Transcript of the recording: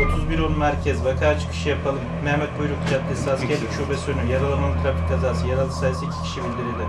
3110 merkez vaka çıkışı yapalım. Mehmet Buyruk Caddesi askerlik şubesi önü yaralamalı trafik kazası. Yaralı sayısı 2 kişi bildirildi.